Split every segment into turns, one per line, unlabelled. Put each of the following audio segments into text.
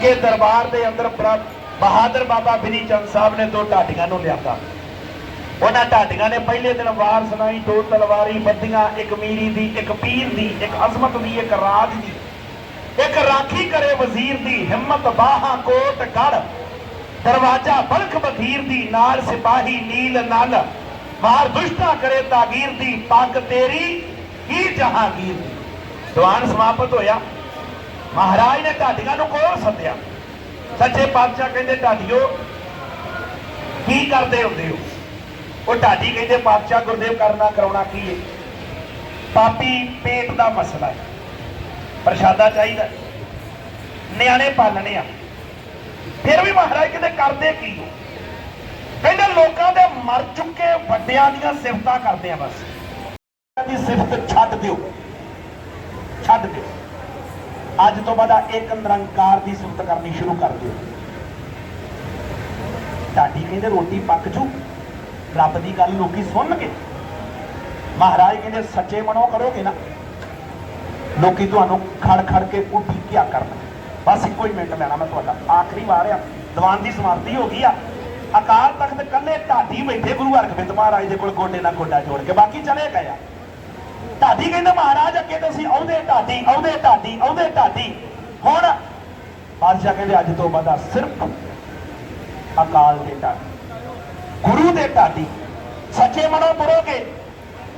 ਲੱਗੇ ਦਰਬਾਰ ਦੇ ਅੰਦਰ ਬਹਾਦਰ ਬਾਬਾ ਬਿਨੀ ਚੰਦ ਸਾਹਿਬ ਨੇ ਦੋ ਢਾਡੀਆਂ ਨੂੰ ਲਿਆਂਦਾ। ਉਹਨਾਂ ਢਾਡੀਆਂ ਨੇ ਪਹਿਲੇ ਦਿਨ ਵਾਰ ਸੁਣਾਈ, ਦੋ ਤਲਵਾਰੀ ਬੱਦੀਆਂ, ਇੱਕ ਮੀਰੀ ਦੀ, ਇੱਕ ਪੀਰ ਦੀ, ਇੱਕ ਅਜ਼ਮਤ ਦੀ, ਇੱਕ ਰਾਜ ਦੀ। ਇੱਕ ਰਾਖੀ ਕਰੇ ਵਜ਼ੀਰ ਦੀ, ਹਿੰਮਤ ਬਾਹਾਂ ਕੋਟ ਗੜ। ਦਰਵਾਜ਼ਾ ਬਲਖ ਬਖੀਰ ਦੀ, ਨਾਲ ਸਿਪਾਹੀ ਨੀਲ ਨਲ। ਮਾਰ ਦੁਸ਼ਟਾ ਕਰੇ ਤਾਗੀਰ ਦੀ, ਪੱਗ ਤੇਰੀ, ਕੀ ਜਹਾਂਗੀਰ ਦੀ। ਦੀਵਾਨ ਸਮਾਪਤ ਹੋਇਆ। ਮਹਾਰਾਜ ਨੇ ਢਾਡੀਆਂ ਨੂੰ ਕੋਲ ਸੱਦਿਆ? ਸੱਚੇ ਪਾਤਸ਼ਾਹ ਕਹਿੰਦੇ, ਢਾਡੀਓ, ਕੀ ਕਰਦੇ ਹੁੰਦੇ ਹੋ? ਉਹ ਢਾਡੀ ਕਹਿੰਦੇ, ਪਾਤਸ਼ਾਹ ਗੁਰਦੇਵ ਕਰਨਾ ਕਰਾਉਣਾ ਕੀ ਹੈ ਪਾਪੀ ਪੇਟ ਦਾ ਮਸਲਾ ਹੈ ਪ੍ਰਸ਼ਾਦਾ ਚਾਹੀਦਾ ਨਿਆਣੇ ਪਾਲਣੇ ਆ। ਫਿਰ ਵੀ ਮਹਾਰਾਜ ਕਹਿੰਦੇ, ਕਰਦੇ ਕੀ ਹੋ? ਕਹਿੰਦੇ, ਲੋਕਾਂ ਦੇ ਮਰ ਚੁੱਕੇ ਵੱਡਿਆਂ ਦੀਆਂ ਸਿਫਤਾਂ ਕਰਦੇ ਆ ਬਸ। ਦੀ ਸਿਫਤ ਛੱਡ ਦਿਓ। ਛੱਡ ਦਿਓ। ਅੱਜ ਤੋਂ ਬਾਅਦ ਇੱਕ ਨਿਰੰਕਾਰ ਦੀ ਸਿਫਤ ਕਰਨੀ ਸ਼ੁਰੂ ਕਰ ਦਿਓ। ਢਾਡੀ ਕਹਿੰਦੇ ਰੋਟੀ ਪੱਕ ਜੂ। ਰੱਬ ਦੀ ਗੱਲ ਲੋਕੀ ਸੁਣਨਗੇ। ਮਹਾਰਾਜ ਕਹਿੰਦੇ ਸੱਚੇ ਮਨੋਂ ਕਰੋਗੇ ਨਾ, ਲੋਕੀ ਤੁਹਾਨੂੰ ਖੜ ਖੜ ਕੇ ਉੱਠੀ ਕਿਆ ਕਰਨਾ। ਬਸ ਇੱਕੋ ਹੀ ਮਿੰਟ ਲੈਣਾ ਮੈਂ ਤੁਹਾਡਾ। ਆਖਰੀ ਵਾਰ ਆ, ਦੀਵਾਨ ਦੀ ਸਮਾਪਤੀ ਹੋ ਗਈ ਆ। ਅਕਾਲ ਤਖਤ ਕੱਲੇ ਢਾਡੀ ਬੈਠੇ ਗੁਰੂ ਹਰਗੋਬਿੰਦ ਮਹਾਰਾਜ ਦੇ ਕੋਲ ਗੋਡੇ ਨਾਲ ਗੋਡਾ ਜੋੜ ਕੇ, ਬਾਕੀ ਚਲੇ ਗਏ ਆ। ਢਾਡੀ ਕਹਿੰਦੇ ਮਹਾਰਾਜ, ਅੱਗੇ ਤੁਸੀਂ ਆਉਂਦੇ ਢਾਡੀ ਆਉਂਦੇ ਢਾਡੀ ਆਉਂਦੇ ਢਾਡੀ। ਹੁਣ ਬਾਦਸ਼ਾਹ ਕਹਿੰਦੇ, ਅੱਜ ਤੋਂ ਬਾਅਦ ਸਿਰਫ ਅਕਾਲ ਦੇ ਢਾਡੀ। ਗੁਰੂ ਦੇ ਢਾਡੀ। ਸੱਚੇ ਮਨੋਂ ਤੁਰੋਗੇ,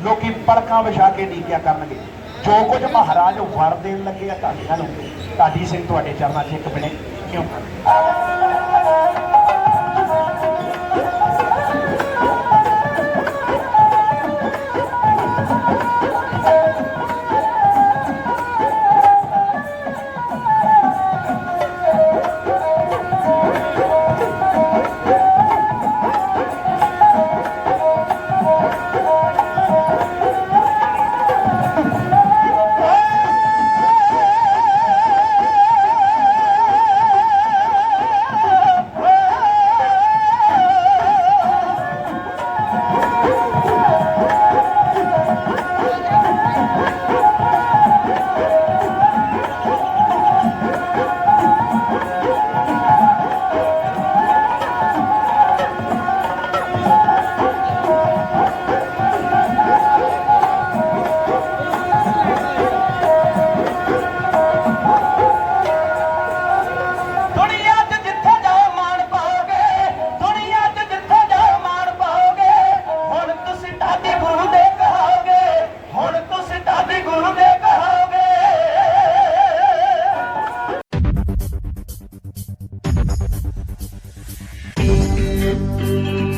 ਲੋਕੀ ਪੜਕਾਂ ਵਿਛਾ ਕੇ ਡੀਕਿਆ ਕਰਨਗੇ। ਜੋ ਕੁਝ ਮਹਾਰਾਜ ਵਰ ਦੇਣ ਲੱਗੇ ਆ ਢਾਡੀਆਂ ਨੂੰ, ਢਾਡੀ ਸਿੰਘ ਤੁਹਾਡੇ ਚਰਨਾਂ 'ਚ ਇੱਕ ਬਣੇ ਕਿਉਂ? Thank you.